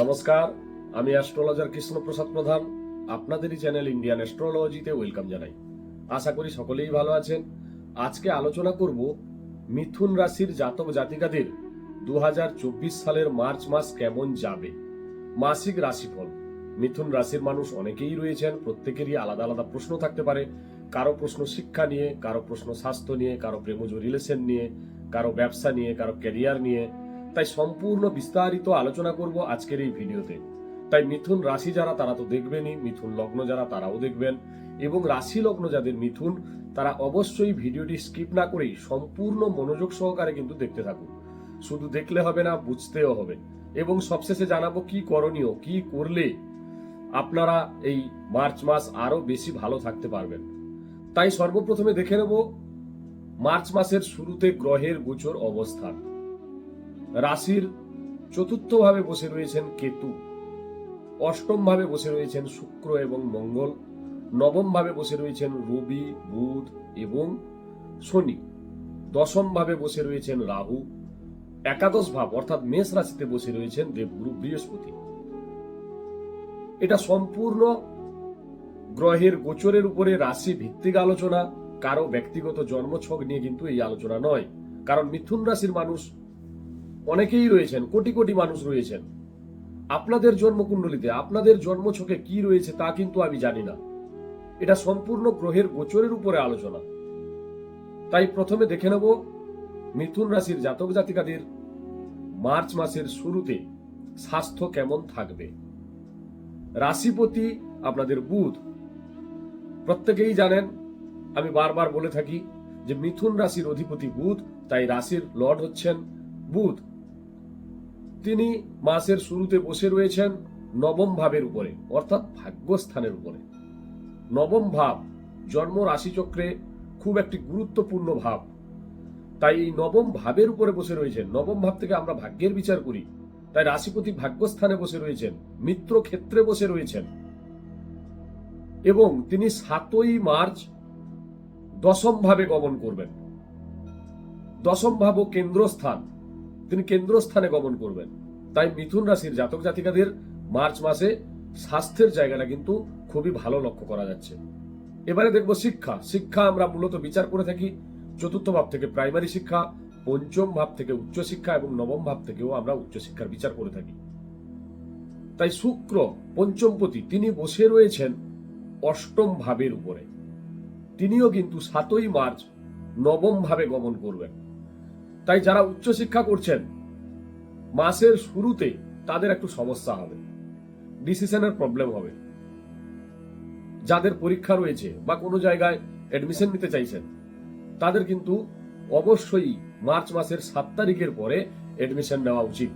নমস্কার, আমি অ্যাস্ট্রোলজার কৃষ্ণপ্রসাদ প্রধান, আপনাদেরই চ্যানেল ইন্ডিয়ান অ্যাস্ট্রোলজিতে ওয়েলকাম জানাই। আশা করি সকলেই ভালো আছেন। আজকে আলোচনা করব মিথুন রাশির জাতক জাতিকাদের দু হাজার চব্বিশ সালের মার্চ মাস কেমন যাবে। মাসিক রাশিফল। মিথুন রাশির মানুষ অনেকেই রয়েছেন, প্রত্যেকেরই আলাদা আলাদা প্রশ্ন থাকতে পারে। কারও প্রশ্ন শিক্ষা নিয়ে, কারও প্রশ্ন স্বাস্থ্য নিয়ে, কারও প্রেমজ রিলেশন নিয়ে, কারও ব্যবসা নিয়ে, কারও ক্যারিয়ার নিয়ে। তাই সম্পূর্ণ বিস্তারিত আলোচনা করব আজকের এই ভিডিওতে। তাই মিথুন রাশি যারা, তারা তো দেখবেনই, মিথুন লগ্ন যারা, তারাও দেখবেন। এবং রাশি লগ্ন যাদের মিথুন, তারা অবশ্যই ভিডিওটি স্কিপ না করেই সম্পূর্ণ মনোযোগ সহকারে কিন্তু দেখতে থাকুন। শুধু দেখলে হবে না, বুঝতেও হবে। এবং সবশেষে জানাব কি করণীয়, কি করলে আপনারা এই মার্চ মাস আরও বেশি ভালো থাকতে পারবেন। তাই সর্বপ্রথমে দেখে নেব, মার্চ মাসের শুরুতে গ্রহের গোচর অবস্থান। রাশির চতুর্থ ভাবে বসে রয়েছেন কেতু। অষ্টম ভাবে বসে রয়েছেন শুক্র এবং মঙ্গল। নবম ভাবে বসে রয়েছেন রবি, বুধ এবং শনি। দশম ভাবে বসে রয়েছেন রাহু। একাদশ ভাব অর্থাৎ মেষ রাশিতে বসে রয়েছেন দেবগুরু বৃহস্পতি। এটা সম্পূর্ণ গ্রহের গোচরের উপরে রাশি ভিত্তিক আলোচনা। কারও ব্যক্তিগত জন্মছক নিয়ে কিন্তু এই আলোচনা নয়। কারণ মিথুন রাশির মানুষ অনেকেই রয়েছেন, কোটি কোটি মানুষ রয়েছেন। আপনাদের জন্মকুণ্ডলিতে, আপনাদের জন্মছকে কি রয়েছে তা কিন্তু আমি জানি না। এটা সম্পূর্ণ গ্রহের গোচরের উপরে আলোচনা। তাই প্রথমে দেখে নেব মিথুন রাশির জাতক জাতিকাদের মার্চ মাসের শুরুতে স্বাস্থ্য কেমন থাকবে। রাশিপতি আপনাদের বুধ। প্রত্যেকেই জানেন, আমি বারবার বলে থাকি যে মিথুন রাশির অধিপতি বুধ, তাই রাশির লর্ড হচ্ছেন বুধ। তিনি মাসের শুরুতে বসে রয়েছেন নবম ভাবের উপরে, অর্থাৎ ভাগ্যস্থানের উপরে। নবম ভাব জন্ম রাশিচক্রে খুব একটি গুরুত্বপূর্ণ ভাব। তাই এই নবম ভাবের উপরে বসে রয়েছেন, নবম ভাব থেকে আমরা ভাগ্যের বিচার করি। তাই রাশিপতি ভাগ্যস্থানে বসে রয়েছেন, মিত্র ক্ষেত্রে বসে রয়েছেন। এবং তিনি সাতই মার্চ দশম ভাবে গমন করবেন। দশম ভাব ও কেন্দ্রস্থান তিনি কেন্দ্রস্থানে গমন করবেন। তাই মিথুন রাশির জাতক জাতিকাদের মার্চ মাসে স্বাস্থ্যের জায়গাটা কিন্তু খুবই ভালো লক্ষ্য করা যাচ্ছে। এবারে দেখব শিক্ষা। শিক্ষা আমরা মূলত বিচার করে থাকি। চতুর্থ ভাব থেকে প্রাইমারি শিক্ষা, পঞ্চম ভাব থেকে উচ্চশিক্ষা এবং নবম ভাব থেকেও আমরা উচ্চশিক্ষার বিচার করে থাকি। তাই শুক্র, পঞ্চমপতি তিনি বসে রয়েছেন অষ্টম ভাবের উপরে। তিনিও কিন্তু সাতই মার্চ নবম ভাবে গমন করবেন। তাই যারা উচ্চশিক্ষা করছেন, মাসের শুরুতে তাদের একটু সমস্যা হবে। ডিসিশনের প্রবলেম হবে। যাদের পরীক্ষা রয়েছে বা কোনো জায়গায় অ্যাডমিশন নিতে চাইছেন, তাদের কিন্তু অবশ্যই মার্চ মাসের সাত তারিখের পরে অ্যাডমিশন নেওয়া উচিত।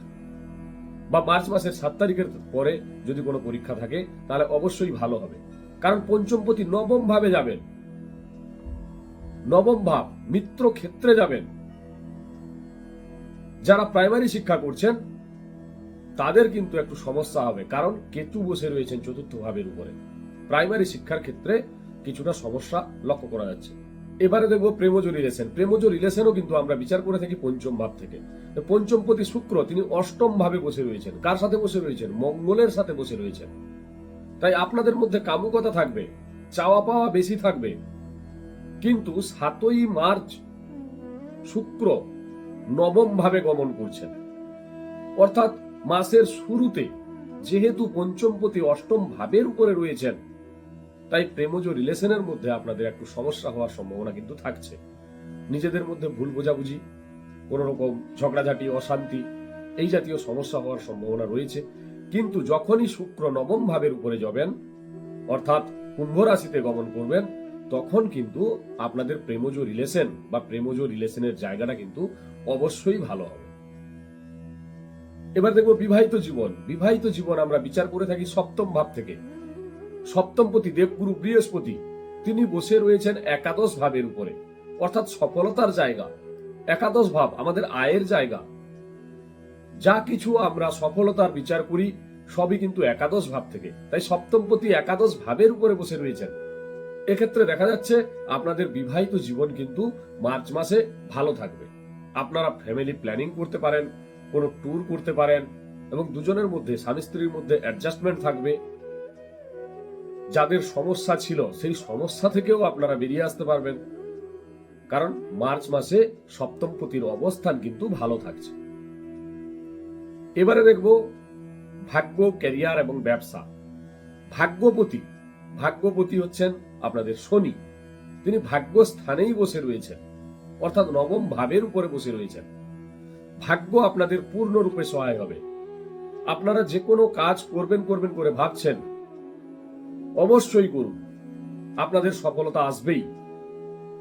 বা মার্চ মাসের সাত তারিখের পরে যদি কোনো পরীক্ষা থাকে, তাহলে অবশ্যই ভালো হবে। কারণ পঞ্চমপতি নবম ভাবে যাবেন। নবম ভাব মিত্র ক্ষেত্রে যাবেন। যারা প্রাইমারি শিক্ষা করছেন, তাদের কিন্তু একটু সমস্যা হবে। কারণ কেতু বসে রয়েছেন চতুর্থ ভাবের উপরে। প্রাইমারি শিক্ষার ক্ষেত্রে কিছুটা সমস্যা লক্ষ্য করা যাচ্ছে। এবারে দেখব প্রেমজ রিলেশন। প্রেমজ রিলেশনও কিন্তু আমরা বিচার করে থাকি পঞ্চম ভাব থেকে। পঞ্চমপতি শুক্র তিনি অষ্টম ভাবে বসে রয়েছেন। কার সাথে বসে রয়েছেন? মঙ্গলের সাথে বসে রয়েছেন। তাই আপনাদের মধ্যে কামুকতা থাকবে, চাওয়া পাওয়া বেশি থাকবে। কিন্তু সাতই মার্চ শুক্র নবম ভাবে গমন করছেন। অর্থাৎ মাসের শুরুতে যেহেতু পঞ্চমপতি অষ্টম ভাবের উপরে রয়েছেন, তাই প্রেমজ রিলেশনের মধ্যে আপনাদের একটু সমস্যা হওয়ার সম্ভাবনা কিন্তু থাকছে। নিজেদের মধ্যে ভুল বোঝাবুঝি কোন রকম ঝগড়াঝাটি, অশান্তি, এই জাতীয় সমস্যা হওয়ার সম্ভাবনা রয়েছে। কিন্তু যখনই শুক্র নবম ভাবের উপরে যাবেন, অর্থাৎ কুম্ভ রাশিতে গমন করবেন তখন কিন্তু আপনাদের প্রেমজ রিলেশন বা প্রেমজ রিলেশনের জায়গাটা কিন্তু অবশ্যই ভালো হবে। এবার দেখব বিবাহিত জীবন। বিবাহিত জীবন আমরা বিচার করে থাকি সপ্তম ভাব থেকে। সপ্তমপতি দেবগুরু বৃহস্পতি, তিনি বসে রয়েছেন একাদশ ভাবের উপরে। অর্থাৎ সফলতার জায়গা। একাদশ ভাব, আমাদের আয়ের জায়গা। যা কিছু আমরা সফলতার বিচার করি, সবই কিন্তু একাদশ ভাব থেকে। তাই সপ্তমপতি একাদশ ভাবের উপরে বসে রয়েছেন। এক্ষেত্রে দেখা যাচ্ছে আপনাদের বিবাহিত জীবন কিন্তু মার্চ মাসে ভালো থাকবে। আপনারা ফ্যামিলি প্ল্যানিং করতে পারেন, কোনো ট্যুর করতে পারেন এবং দুজনের মধ্যে, স্বামী স্ত্রীর মধ্যে অ্যাডজাস্টমেন্ট থাকবে। যাদের সমস্যা ছিল, সেই সমস্যা থেকেও আপনারা বেরিয়ে আসতে পারবেন। কারণ মার্চ মাসে সপ্তমপতির অবস্থান কিন্তু ভালো থাকছে। এবারে দেখব ভাগ্য ক্যারিয়ার এবং ব্যবসা। ভাগ্যপতি ভাগ্যপতি হচ্ছেন আপনাদের শনি। তিনি ভাগ্য স্থানেই বসে রয়েছেন, অর্থাৎ নবম ভাবের উপরে বসে রয়েছেন। ভাগ্য আপনাদের পূর্ণরূপে সহায় হবে। আপনারা যে কোনো কাজ করবেন করবেন করে ভাবছেন, অবশ্যই করুন। আপনাদের সফলতা আসবেই।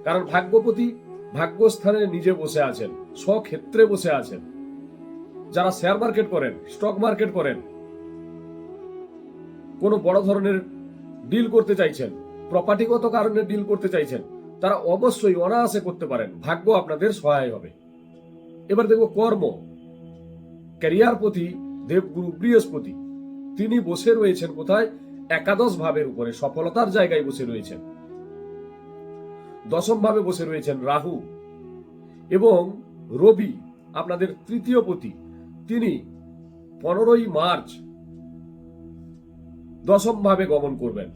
কারণ ভাগ্যপতি ভাগ্যস্থানে নিজে বসে আছেন, স্বক্ষেত্রে বসে আছেন। যারা শেয়ার মার্কেট করেন স্টক মার্কেট করেন, কোনো বড় ধরনের ডিল করতে চাইছেন প্রপার্টিগত কারণে ডিল করতে চাইছেন, তারা অবশ্যই অনায়াসে করতে পারেন, ভাগ্য আপনাদের সহায় হবে। এবার দেখব কর্ম, ক্যারিয়ার প্রতি দেবগুরু বৃহস্পতি, তিনি বসে রয়েছেন কোথায়? একাদশ ভাবের উপরে, সফলতার জায়গায় বসে রয়েছেন। দশম ভাবে বসে রয়েছেন রাহু এবং রবি, আপনাদের তৃতীয় পতি, তিনি পনেরোই মার্চ দশম ভাবে গমন করবেন।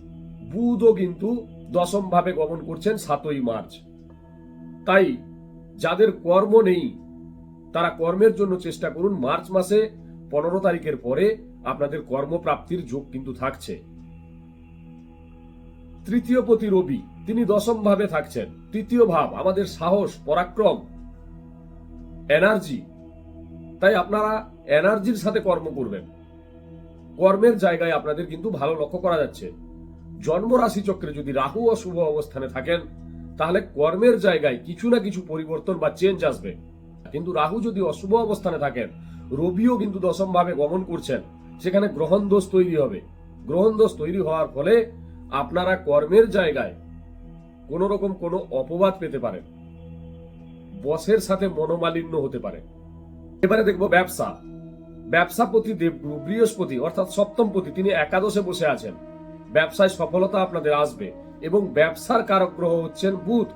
বুধও কিন্তু দশম ভাবে গমন করছেন সাতই মার্চ। তাই যাদের কর্ম নেই, তারা কর্মের জন্য চেষ্টা করুন। মার্চ মাসে পনেরো তারিখের পরে আপনাদের কর্মপ্রাপ্তির যোগ কিন্তু থাকছে। তৃতীয় পতি রবি, তিনি দশম ভাবে থাকছেন। তৃতীয় ভাব, আমাদের সাহস, পরাক্রম এনার্জি তাই আপনারা এনার্জির সাথে কর্ম করবেন। কর্মের জায়গায় আপনাদের কিন্তু ভালো লক্ষ্য করা যাচ্ছে। জন্ম রাশি চক্রে যদি রাহু অশুভ অবস্থানে থাকেন, তাহলে কর্মের জায়গায় কিছু না কিছু পরিবর্তন বা চেঞ্জ আসবে। কিন্তু রাহু যদি অশুভ অবস্থানে থাকেন, রবিও কিন্তু দশম ভাবে গমন করছেন। সেখানে গ্রহণ দোষ তৈরি হবে। গ্রহণ দোষ তৈরি হওয়ার ফলে আপনারা কর্মের জায়গায় কোন রকম কোনো অপবাদ পেতে পারেন। বসের সাথে মনোমালিন্য হতে পারে। এবারে দেখব ব্যবসা। ব্যবসাপতি দেবগুরু বৃহস্পতি, অর্থাৎ সপ্তমপতি তিনি একাদশে বসে আছেন। ব্যবসায় সফলতা আপনাদের আসবে এবং ব্যবসার কারক গ্রহ হচ্ছেন বুধ।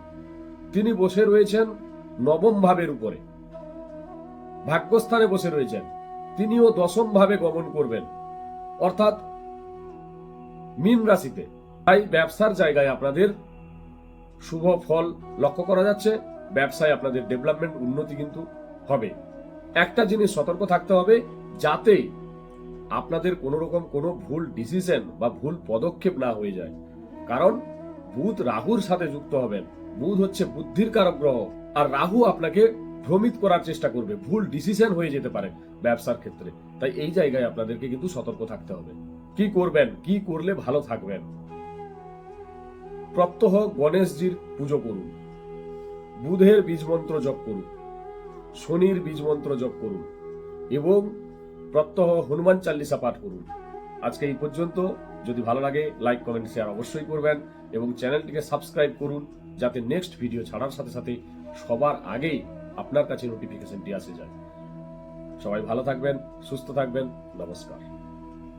তিনি বসে রয়েছেন নবম ভাবের উপরে। ভাগ্যস্থানে বসে রয়েছেন। তিনিও দশম ভাবে গমন করবেন। অর্থাৎ মীন রাশিতে। তাই ব্যবসার জায়গায় আপনাদের শুভ ফল লক্ষ্য করা যাচ্ছে। ব্যবসায় আপনাদের ডেভেলপমেন্ট উন্নতি কিন্তু হবে। একটা জিনিস সতর্ক থাকতে হবে যাতে আপনাদের কোনো রকম কোনো ভুল ডিসিশন বা ভুল পদক্ষেপ না হয়ে যায়। কারণ বুধ রাহুর সাথে যুক্ত হবেন। বুধ হচ্ছে বুদ্ধির কারক গ্রহ আর রাহু আপনাকে ভ্রমিত করার চেষ্টা করবে। ভুল ডিসিশন হয়ে যেতে পারে ব্যবসার ক্ষেত্রে। তাই এই জায়গায় আপনাদেরকে কিন্তু সতর্ক থাকতে হবে। কি করবেন, কি করলে ভালো থাকবেন? প্রত্যহ গণেশজির পুজো করুন। বুধের বীজ মন্ত্র জপ করুন। শনির বীজ মন্ত্র জপ করুন। এবং প্রত্যহ হনুমান চাল্লিশা পাঠ করুন। আজকে এই পর্যন্ত। যদি ভালো লাগে লাইক কমেন্ট শেয়ার অবশ্যই করবেন এবং চ্যানেলটিকে সাবস্ক্রাইব করুন যাতে নেক্সট ভিডিও ছাড়ার সাথে সাথে সবার আগেই আপনার কাছে নোটিফিকেশনটি আসে যায়। সবাই ভালো থাকবেন, সুস্থ থাকবেন। নমস্কার।